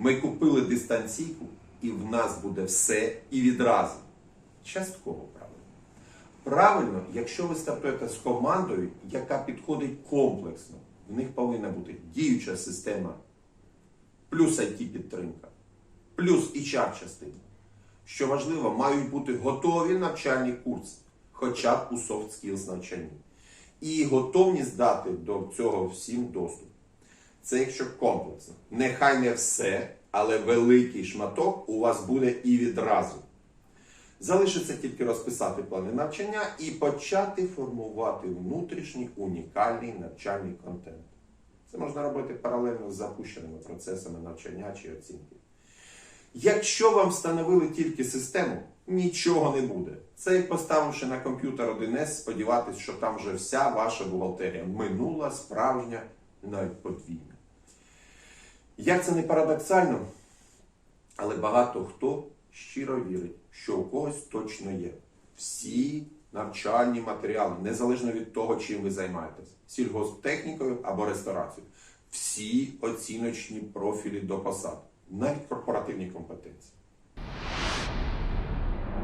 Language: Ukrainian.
Ми купили дистанційку, і в нас буде все і відразу. Частково правильно. Правильно, якщо ви стартуєте з командою, яка підходить комплексно, в них повинна бути діюча система, плюс IT-підтримка, плюс HR частина. Що важливо, мають бути готові навчальні курси, хоча б у soft skills навчанні. І готовність дати до цього всім доступ. Це якщо комплексно. Нехай не все, але великий шматок у вас буде і відразу. Залишиться тільки розписати плани навчання і почати формувати внутрішній унікальний навчальний контент. Це можна робити паралельно з запущеними процесами навчання чи оцінки. Якщо вам встановили тільки систему, нічого не буде. Це як поставивши на комп'ютер 1С, сподіватись, що там вже вся ваша бухгалтерія минула, справжня, навіть подвійна. Як це не парадоксально, але багато хто щиро вірить, що у когось точно є всі навчальні матеріали, незалежно від того, чим ви займаєтесь, сільгосптехнікою або ресторацією. Всі оціночні профілі до посад, навіть корпоративні компетенції.